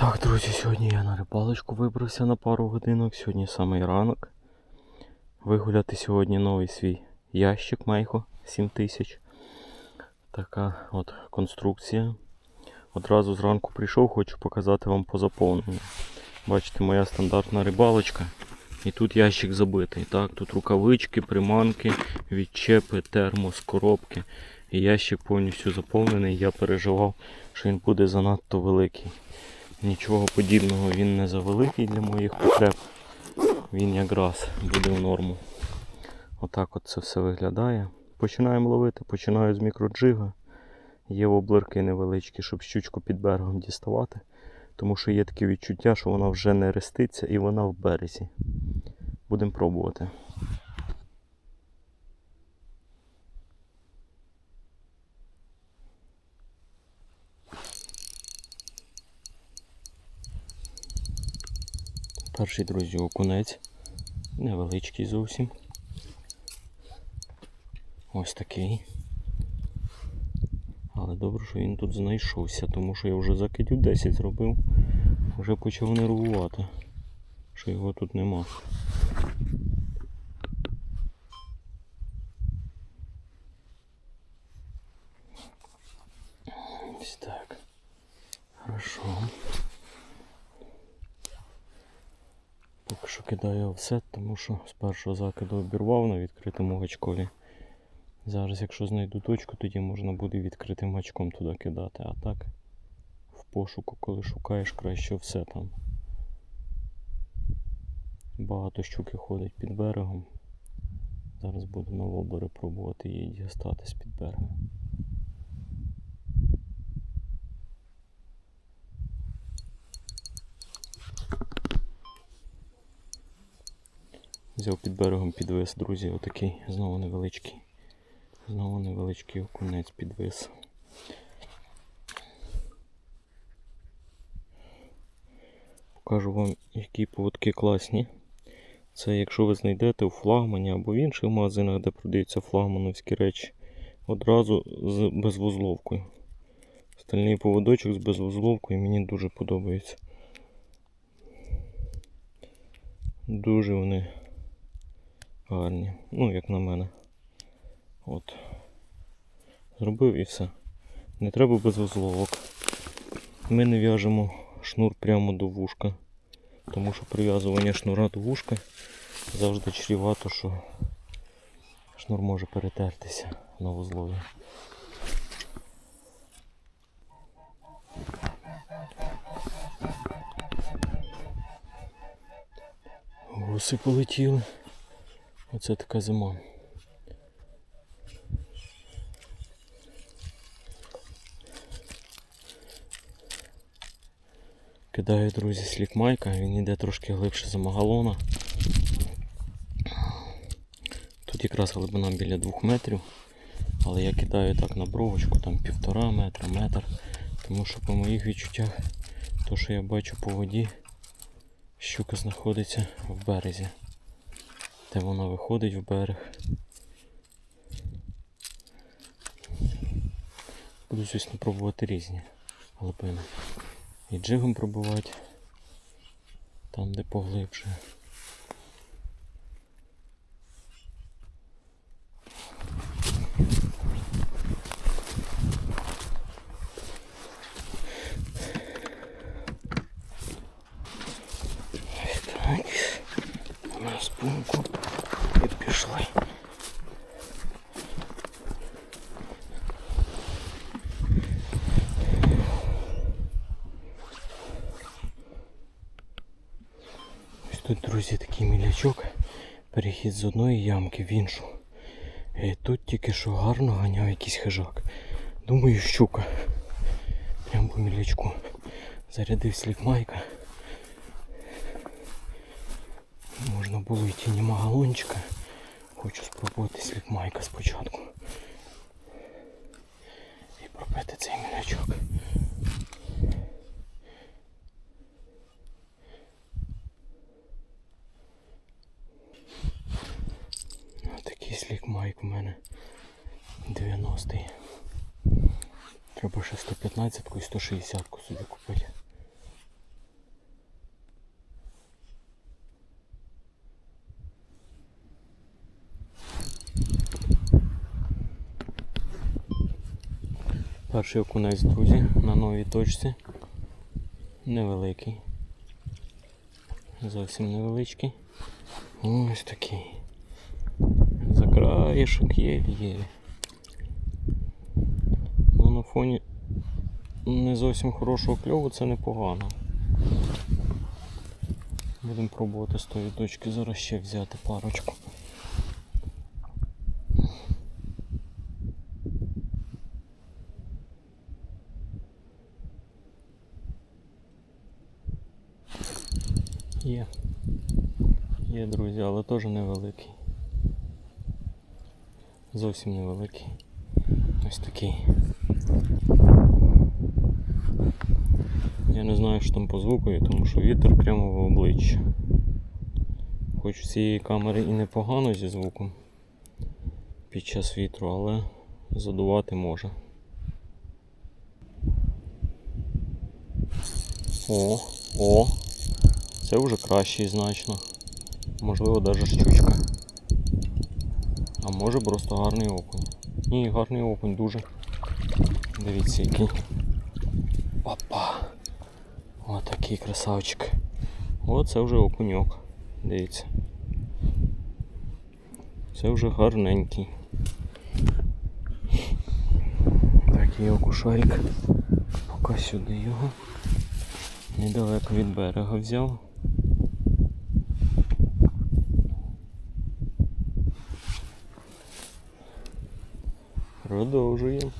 Так, друзі, сьогодні я на рибалочку вибрався на пару годинок. Сьогодні самий ранок. Вигуляти сьогодні новий свій ящик Мейхо 7000. Така от конструкція. Одразу зранку прийшов, хочу показати вам по заповненню. Бачите, моя стандартна рибалочка. І тут ящик забитий. Так, тут рукавички, приманки, відчепи, термос, коробки. І ящик повністю заповнений. Я переживав, що він буде занадто великий. Нічого подібного він не завеликий для моїх потреб. Він якраз буде в норму. Отак от це все виглядає. Починаємо ловити, починаю з мікроджига. Є воблерки невеличкі, щоб щучку під берегом діставати. Тому що є таке відчуття, що вона вже не реститься і вона в березі. Будемо пробувати. Перший, друзі, окунець. Невеличкий зовсім. Ось такий. Але добре, що він тут знайшовся, тому що я вже закидів 10 зробив. Вже почав нервувати, що його тут нема. Ось так. Хорошо. Поки що кидаю офсет, тому що з першого закиду обірвав на відкритому гачкові. Зараз, якщо знайду точку, тоді можна буде відкритим гачком туди кидати. А так в пошуку, коли шукаєш, краще все там. Багато щуки ходить під берегом. Зараз буду на воблери пробувати її дістати з-під берега. Взяв під берегом підвис, друзі, отакий, знову невеличкий. Знову невеличкий окунець підвис. Покажу вам, які поводки класні. Це якщо ви знайдете у флагмані або в інших магазинах, де продаються флагмановські речі, одразу з безвузловкою. Стальний поводочок з безвузловкою мені дуже подобається. Дуже вони гарні. Ну, як на мене. От. Зробив і все. Не треба без узловок. Ми не в'яжемо шнур прямо до вушка. Тому що прив'язування шнура до вушка завжди чрівато, що шнур може перетертися на вузлові. Гуси полетіли. Оце така зима. Кидаю, друзі, слік майка, він йде трошки глибше за магалона. Тут якраз глибина біля 2 метрів, але я кидаю так на бровочку, там півтора метра, метр. Тому що по моїх відчуттях, то що я бачу по воді, щука знаходиться в березі. Де вона виходить в берег. Буду, звісно, пробувати різні глибини. І джигом пробувати там, де поглибше. Так, на спинку і пішли. Ось тут, друзі, такий мілячок. Перехід з одної ямки в іншу. І тут тільки що гарно ганяв якийсь хижак. Думаю, щука. Прям по мілячку. Зарядив слік майка. Можна було йти нема галончика. Хочу спробувати слід майка спочатку. І пробити цей мілячок. кислік майк у мене 90-й. Треба ще 115-ку і 160-ку собі купити. Перший окунець, друзі, на новій точці. Невеликий. Зовсім невеличкий. Ось такий. Краєшок єлі-єлі. Ну, на фоні не зовсім хорошого кльову це непогано. Будемо пробувати з тої точки зараз ще взяти парочку. Є. Є, друзі, але теж невеликий. Зовсім невеликий. Ось такий. Я не знаю, що там по звукові, тому що вітер прямо в обличчя. Хоч цієї камери і непогано зі звуком під час вітру, але задувати може. О, о, це вже кращий значно. Можливо, навіть щучка. А може просто гарний окунь. Ні, гарний окунь дуже. Дивіться який. Опа! Отакий красавчик. О, це вже окуньок. Дивіться. Це вже гарненький. Такий окушарик. Поки сюди його. Недалеко від берега взяв. Продовжуємо.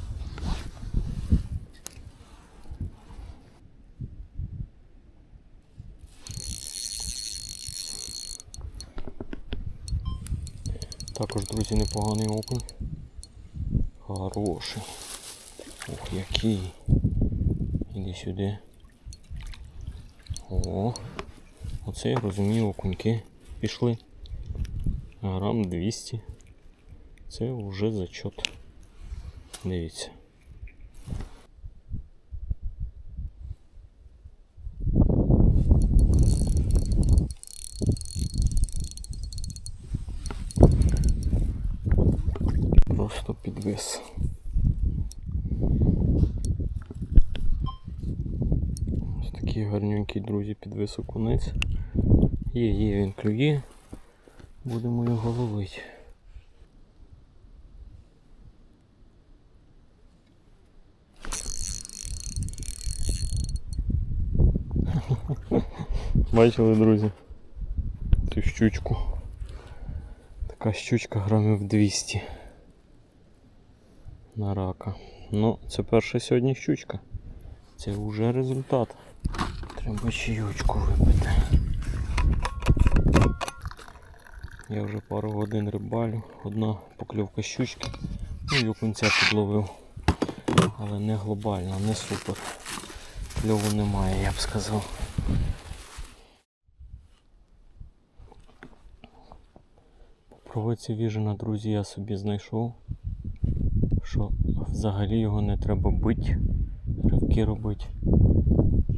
Також, друзі, непоганий окунь. Хороший. Ух, який. Іди сюди. О, оце я розумію, окуньки пішли. Грам 200. Це вже зачот. Дивіться. Просто підвис. Ось такий гарненький, друзі, підвис окунець. Є, є, він клює. Будемо його ловити. Бачили, друзі? Цю щучку. Така щучка грамів 200 на рака. Ну, це перша сьогодні щучка. Це вже результат. Треба чайочку випити. Я вже пару годин рибалю, одна покльовка щучки, ну і окунця підловив. Але не глобально, не супер. Кльову немає, я б сказав. Проводці віжена, друзі, я собі знайшов, що взагалі його не треба бити, ривки робити,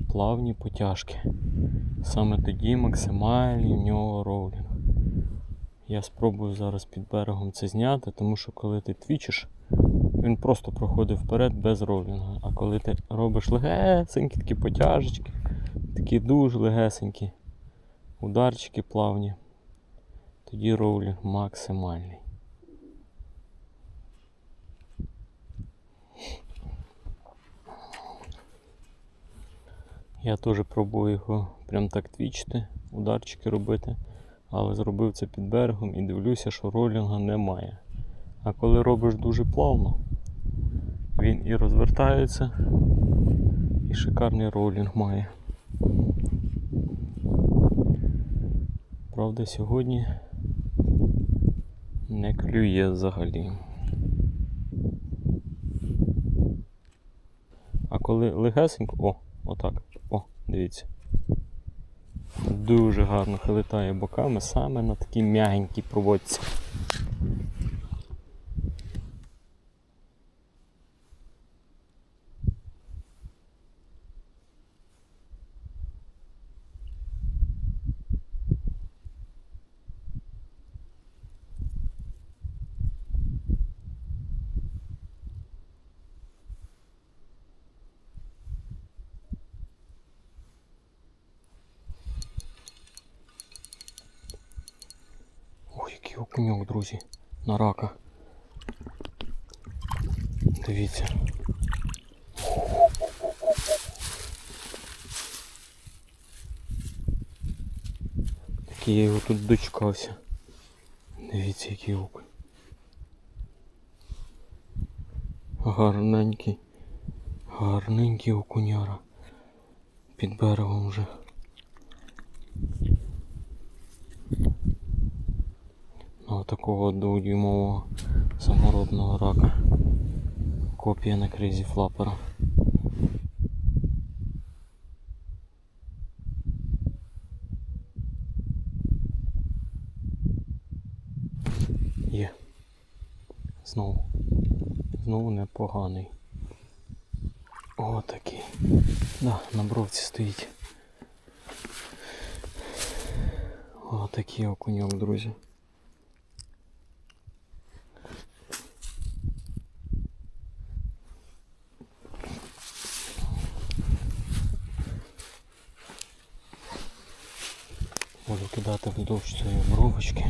плавні потяжки. Саме тоді максимальний в нього роулінг. Я спробую зараз під берегом це зняти, тому що коли ти твічиш, він просто проходить вперед без роулінга. А коли ти робиш легесенькі такі потяжечки, такі дуже легесенькі ударчики плавні, тоді роулінг максимальний. Я теж пробую його прям так твічити, ударчики робити, але зробив це під берегом і дивлюся, що ролінга немає. А коли робиш дуже плавно, він і розвертається, і шикарний ролінг має. Правда, сьогодні не клює взагалі. А коли легесенько, о, отак, о, дивіться. Дуже гарно хилитає боками саме на такій м'ягенькій проводці. Окуньок, друзі, на рака. Дивіться. Такий я його тут дочекався. Дивіться, який окунь. Гарненький. Гарненький окуняра. Під берегом вже. Ну, такого дводюймового саморобного рака. Копія на кризі флапера. Є. Знову. Знову непоганий. О, такий. Да, на бровці стоїть. О, такий окуньок, друзі. Кидати вздовж цієї бровочки.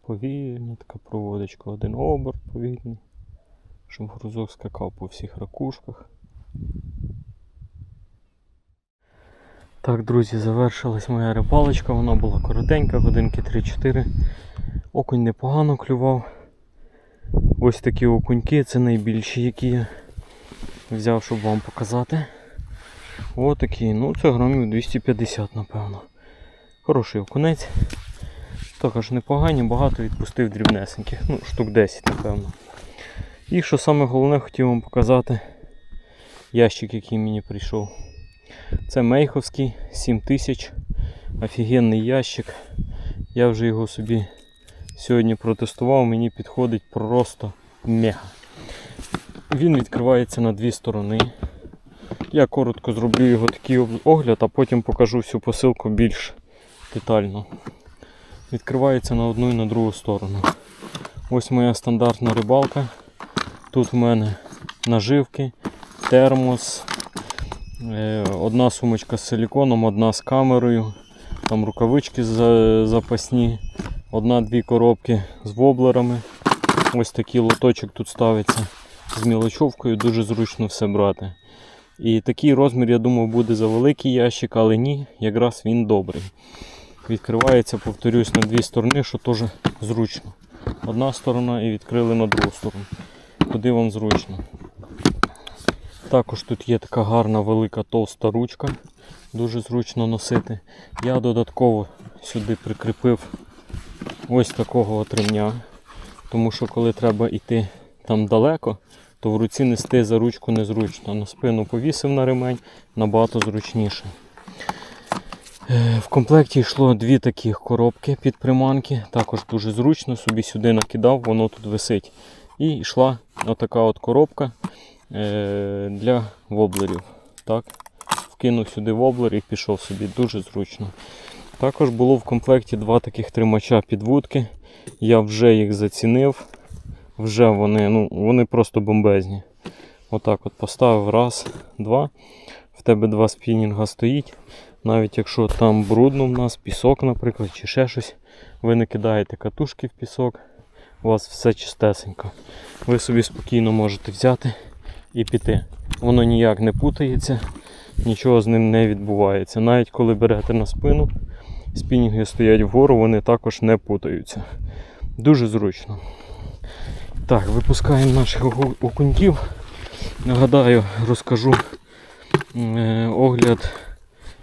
Повільно така проводочка, один оберт повільний, щоб грузок скакав по всіх ракушках. Так, друзі, завершилась моя рибалочка, вона була коротенька, годинки 3-4. Окунь непогано клював. Ось такі окуньки, це найбільші, які я взяв, щоб вам показати. Ось такі, ну це грамів 250, напевно. Хороший окунець. Також непогані, багато відпустив дрібнесеньких, ну, штук 10, напевно. І що саме головне, хотів вам показати ящик, який мені прийшов. Це Мейховський 7000. Офігенний ящик. Я вже його собі сьогодні протестував, мені підходить просто мега. Він відкривається на дві сторони. Я коротко зроблю його такий огляд, а потім покажу всю посилку більш детально. Відкривається на одну і на другу сторону. Ось моя стандартна рибалка. Тут в мене наживки, термос, одна сумочка з силіконом, одна з камерою, там рукавички запасні, одна-дві коробки з воблерами. Ось такий лоточок тут ставиться з мілочовкою, дуже зручно все брати. І такий розмір, я думав, буде за великий ящик, але ні, якраз він добрий. Відкривається, повторюсь, на дві сторони, що теж зручно. Одна сторона і відкрили на другу сторону. Куди вам зручно. Також тут є така гарна велика товста ручка, дуже зручно носити. Я додатково сюди прикріпив ось такого ремня, тому що коли треба йти там далеко, то в руці нести за ручку незручно. На спину повісив на ремень набагато зручніше. Е, В комплекті йшло дві таких коробки під приманки. Також дуже зручно, собі сюди накидав, воно тут висить. І йшла отака от коробка для воблерів. Так. Вкинув сюди воблер і пішов собі, дуже зручно. Також було в комплекті два таких тримача підвудки. Я вже їх зацінив. Вже вони, ну, вони просто бомбезні. Отак от поставив раз, два. В тебе два спінінга стоїть. Навіть якщо там брудно в нас, пісок, наприклад, чи ще щось, ви не кидаєте катушки в пісок, у вас все чистесенько. Ви собі спокійно можете взяти і піти. Воно ніяк не путається, нічого з ним не відбувається. Навіть коли берете на спину, спінінги стоять вгору, вони також не путаються. Дуже зручно. Так, випускаємо наших окуньків. Нагадаю, розкажу е, огляд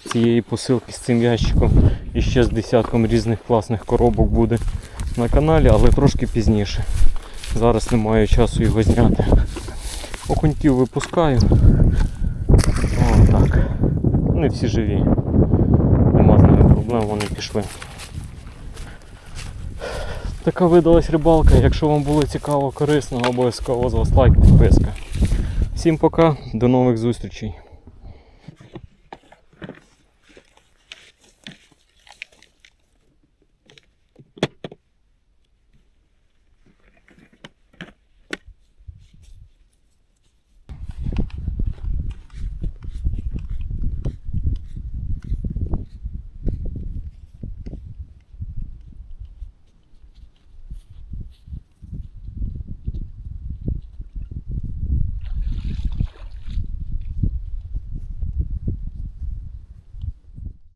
цієї посилки з цим ящиком і ще з десятком різних класних коробок буде на каналі, але трошки пізніше. Зараз не маю часу його зняти. Окуньків випускаю. О, так. Вони всі живі. Нема з ними проблем, вони пішли. Така видалась рибалка. Якщо вам було цікаво, корисно, обов'язково з вас лайк, підписка. Всім пока, до нових зустрічей.